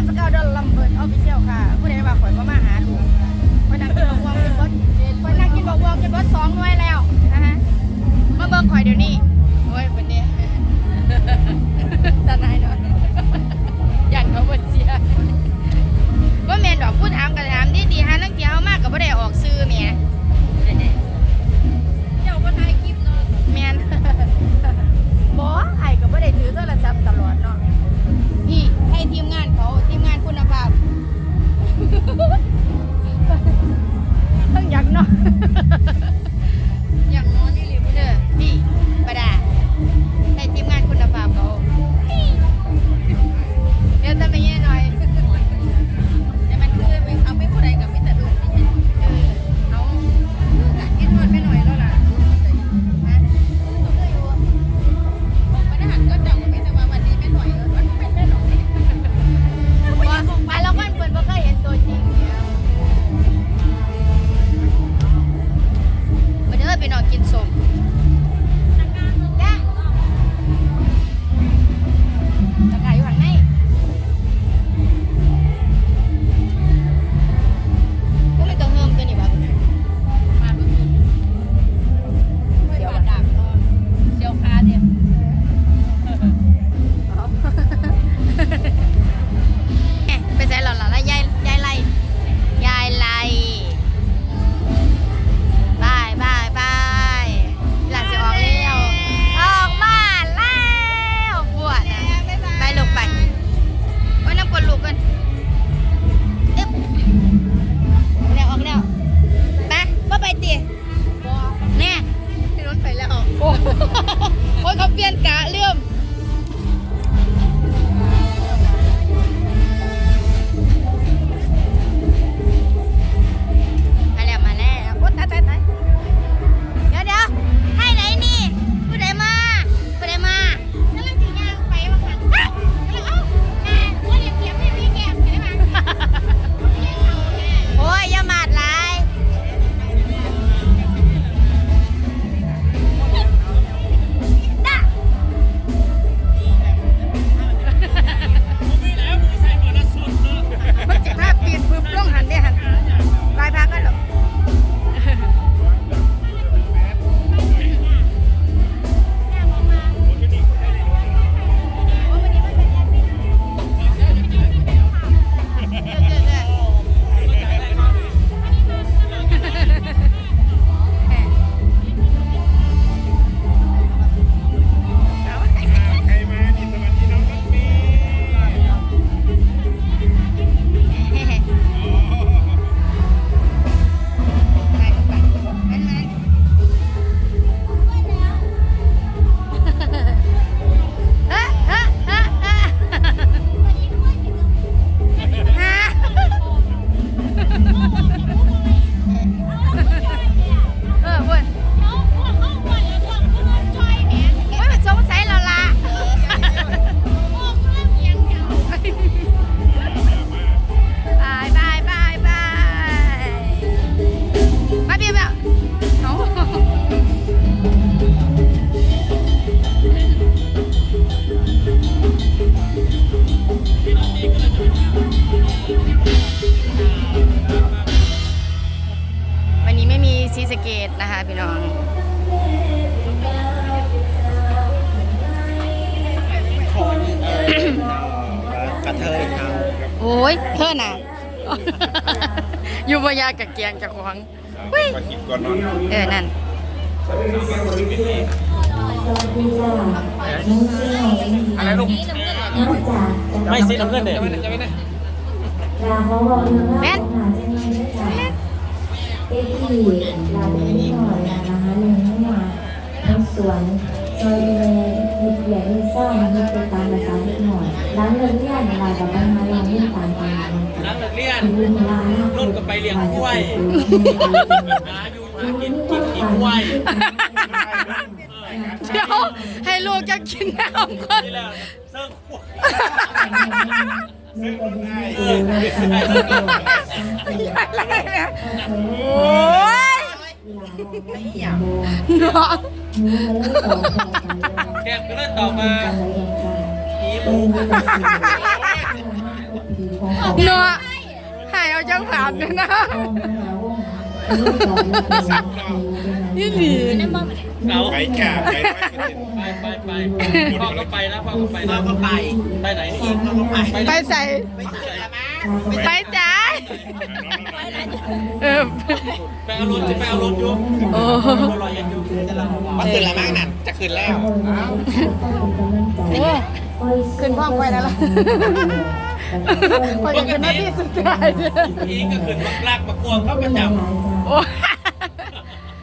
มสกาวเดลลำเบิร์ดออฟฟิเชียลค่ะ ผู้ใดว่าข่อยมามาหาลูกข่อยนั่งกินบอกวงกินบดข่อยนั่งกินบอกวงกินบดสองหน่วยแล้วนะฮะมาเบิร์ข่อยเดี๋ยวนี้โอ้ยวันเนี่ยตาหนายเนาะยันเขาเบิดเสียว่าแม มาเด้อไปนอนกินสม ซีสะเกตนะคะพี่น้องกระเทยเขาโอ้ยเธอน่ะ อยู่บนยากับเกียงกับขวางเฮ้ยมากินก่อนนอนเออนั่นอะไรลูกไม่สิน้ำเงินเด็กจะไม่ได้แม่น เอ็กซ์ทีลาเดินนิดหน่อยนะคะเรียนเข้ามาในสวนซอยเลยมีเกียรมีซ่อนมีไปตามภาษาเล็กหน่อยร้านเลิกเรียนลากับบ้านมาเราเล่นตามตามน้ำเลี้ยนลืมลารุ่นก็ไปเลี้ยงกล้วยหาอยู่หากินกินกินกล้วยเดี๋ยวให้ลูกจะกินน้ำก่อนนี่แหละเซิร์ฟ กล้วยซึ่งคนง่ายอะไรเนี่ยโอ้ยน้องแกมก็เลยต่อมาผีผีหมูมูเป็นสิ่งที่เนาะหายเอาจังผ่านเลยนะ นี่หลีเราไปจ้าไปไปไปไปพ่อก็ไปนะพ่อก็ไปพ่อก็ไปไปไหนอีกพ่อก็ไปไปใส่ ไปจ่ายเออไปเอารถจะไปเอารถอยู่โอ้รอยังอยู่ว่าคืนละมั้งนั่นจะคืนแล้วโอ้ขึ้นพ่อไปแล้วล่ะพอจะเป็นหน้าที่สุดท้ายอีกก็ขึ้นบักลากบักกวงเข้าประจำโอ้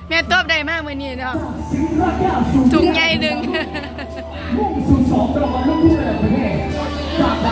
แม่ตบได้มากมือนี้เนาะถุงใหญ่หนึ่งไป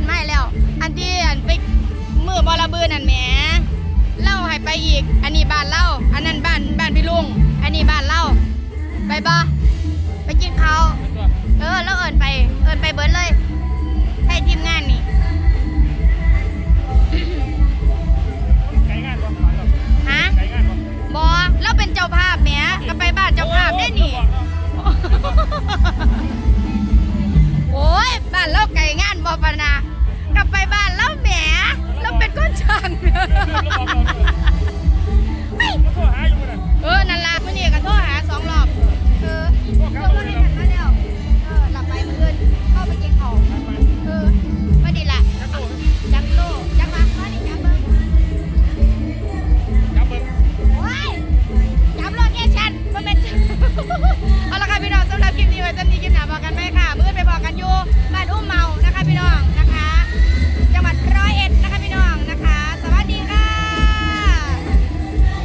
กันมาแล้ว อันที่อันไปมือบอระบือนั่นแหมเล่าให้ไปอีก อันนี้บ้านเล่าอันนั้นบ้านบ้านพี่ลุง อันนี้บ้านเล่าไปบ่ไปกินข้าวเออแล้วเอินไป เอินไปเบิร์ดเลยให้ทีมงานนี่